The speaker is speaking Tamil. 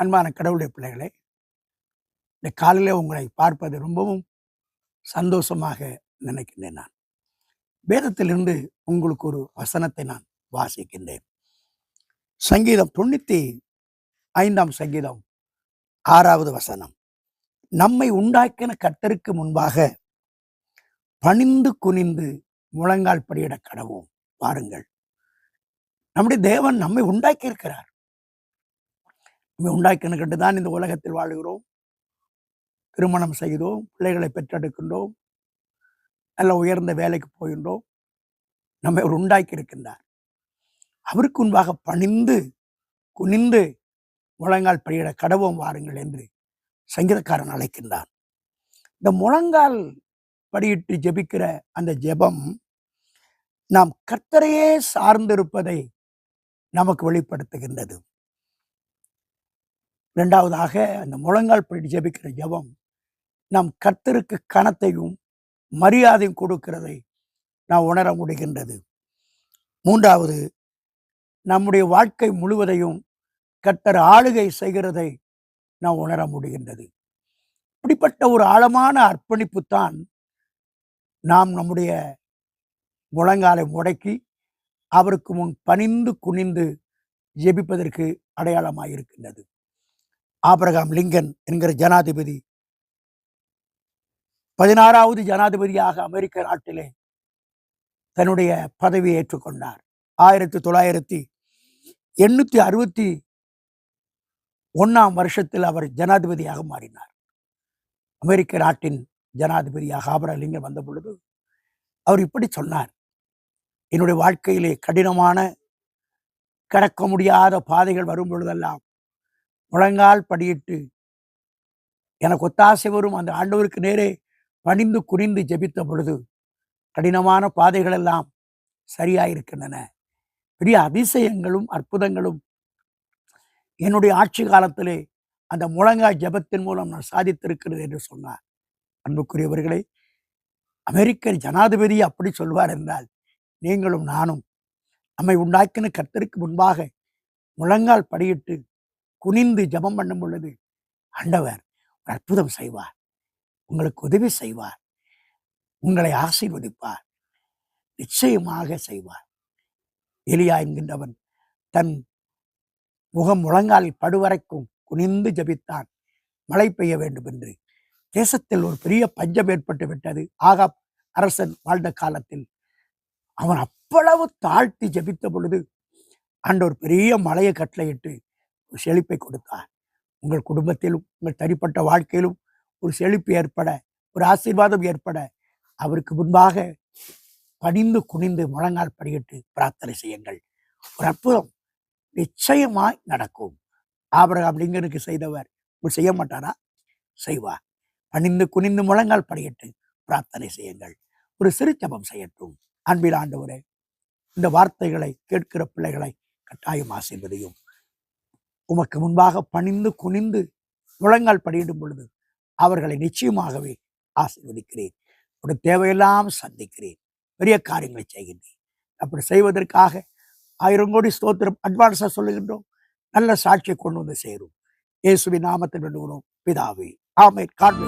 அன்பான கடவுளுடைய பிள்ளைகளே இந்த காலையில் உங்களை பார்ப்பது ரொம்பவும் சந்தோஷமாக நினைக்கின்றேன் நான். வேதத்திலிருந்து உங்களுக்கு ஒரு வசனத்தை நான் வாசிக்கின்றேன். சங்கீதம் தொண்ணூத்தி ஐந்தாம் சங்கீதம் ஆறாவது வசனம். நம்மை உண்டாக்கின கட்டருக்கு முன்பாக பணிந்து குனிந்து முழங்கால் படியிட கடவும். பாருங்கள் நம்முடைய தேவன் நம்மை உண்டாக்கி இருக்கிறார் நம்மை கண்டு தான் இந்த உலகத்தில் வாழுகிறோம். திருமணம் செய்தோம் பிள்ளைகளை பெற்றெடுக்கின்றோம் நல்ல உயர்ந்த வேலைக்கு போகின்றோம். நம்மை அவர் உண்டாக்கி இருக்கின்றார். அவருக்கு முன்பாக பணிந்து குனிந்து முழங்கால் படியிட கடவோம் வாருங்கள் என்று சங்கீதக்காரன் அழைக்கின்றான். இந்த முழங்கால் படியிட்டு ஜெபிக்கிற அந்த ஜெபம் நாம் கர்த்தரையே சார்ந்திருப்பதை நமக்கு வெளிப்படுத்துகின்றது. ரெண்டாவதாக அந்த முழங்கால் படி ஜெபிக்கிற ஜெபம் நம் கர்த்தருக்கு கணத்தையும் மரியாதையும் கொடுக்கிறதை நாம் உணர முடிகின்றது. மூன்றாவது நம்முடைய வாழ்க்கை முழுவதையும் கர்த்தர் ஆளுகை செய்கிறதை நாம் உணர முடிகின்றது. இப்படிப்பட்ட ஒரு ஆழமான அர்ப்பணிப்பு தான் நாம் நம்முடைய முழங்காலை முடக்கி அவருக்கு முன் பணிந்து குனிந்து ஜெபிப்பதற்கு அடையாளமாக இருக்கின்றது ஆபிரகாம் லிங்கன் என்கிற ஜனாதிபதி. பதினாறாவது ஜனாதிபதியாக அமெரிக்க நாட்டிலே தன்னுடைய பதவியை ஏற்றுக்கொண்டார். ஆயிரத்தி தொள்ளாயிரத்தி எண்ணூத்தி அறுபத்தி ஒன்னாம் வருஷத்தில் அவர் ஜனாதிபதியாக மாறினார். அமெரிக்க நாட்டின் ஜனாதிபதியாக ஆபரகம் லிங்கன் வந்த பொழுது அவர் இப்படி சொன்னார். என்னுடைய வாழ்க்கையிலே கடினமான கடக்க முடியாத பாதைகள் வரும் பொழுதெல்லாம் முழங்கால் படியிட்டு. எனக்கு ஒத்தாசை வரும். அந்த ஆண்டவருக்கு நேரே பணிந்து குனிந்து ஜெபித்த பொழுது கடினமான பாதைகள் எல்லாம் சரியாயிருக்கின்றன. பெரிய அதிசயங்களும் அற்புதங்களும் என்னுடைய ஆட்சி காலத்திலே அந்த முழங்கால் ஜெபத்தின் மூலம் நான் சாதித்திருக்கிறது என்று சொன்னார். அன்புக்குரியவர்களே அமெரிக்க ஜனாதிபதி அப்படி சொல்வார் என்றால் நீங்களும் நானும் நம்மை உண்டாக்கின கர்த்தருக்கு முன்பாக முழங்கால் படியிட்டு குனிந்து ஜெபம் பண்ணும் பொழுது ஆண்டவர் ஒரு அற்புதம் செய்வார். உங்களுக்கு உதவி செய்வார். உங்களை ஆசீர்வதிப்பார். நிச்சயமாக செய்வார். எலியா என்கின்றவன் தன் முகம் முழங்கால் படுவரைக்கும் குனிந்து ஜபித்தான். மழை பெய்ய வேண்டும் என்று தேசத்தில் ஒரு பெரிய பஞ்சம் ஏற்பட்டு விட்டது. ஆகாப் அரசன் வாழ்ந்த காலத்தில். அவன் அவ்வளவு தாழ்த்தி ஜபித்த பொழுது ஆண்டவர் பெரிய மலையை கட்டளையிட்டு செழிப்பை கொடுத்தார். உங்கள் குடும்பத்திலும் உங்கள் தனிப்பட்ட வாழ்க்கையிலும் ஒரு செழிப்பு ஏற்பட ஒரு ஆசீர்வாதம் ஏற்பட அவருக்கு முன்பாக பணிந்து குனிந்து முழங்கால் படியிட்டு பிரார்த்தனை செய்யுங்கள். ஒரு அற்புதம் நிச்சயமாய் நடக்கும். ஆபரகம் லிங்கனுக்கு செய்தவர் இப்படி செய்ய மாட்டாரா? செய்வார். பணிந்து குனிந்து முழங்கால் படியிட்டு பிரார்த்தனை செய்யுங்கள். ஒரு சிறு ஜபம் செய்யட்டும். அன்பில் ஆண்டவரே இந்த வார்த்தைகளை கேட்கிற பிள்ளைகளை கட்டாயம் ஆசீர்வதியும். உமக்கு முன்பாக பணிந்து குனிந்து முழங்கால் படியிடும் பொழுது அவர்களை நிச்சயமாகவே ஆசீர்வதிக்கிறேன். உடைய தேவையெல்லாம் சந்திக்கிறேன். பெரிய காரியங்களை செய்கின்றேன். அப்படி செய்வதற்காக ஆயிரம் கோடி ஸ்தோத்திரம் அட்வான்ஸாக சொல்லுகின்றோம். நல்ல சாட்சியை கொண்டு வந்து சேரும். இயேசுவின் நாமத்தில் வேண்டுகிறோம். பிதாவே ஆமே காட்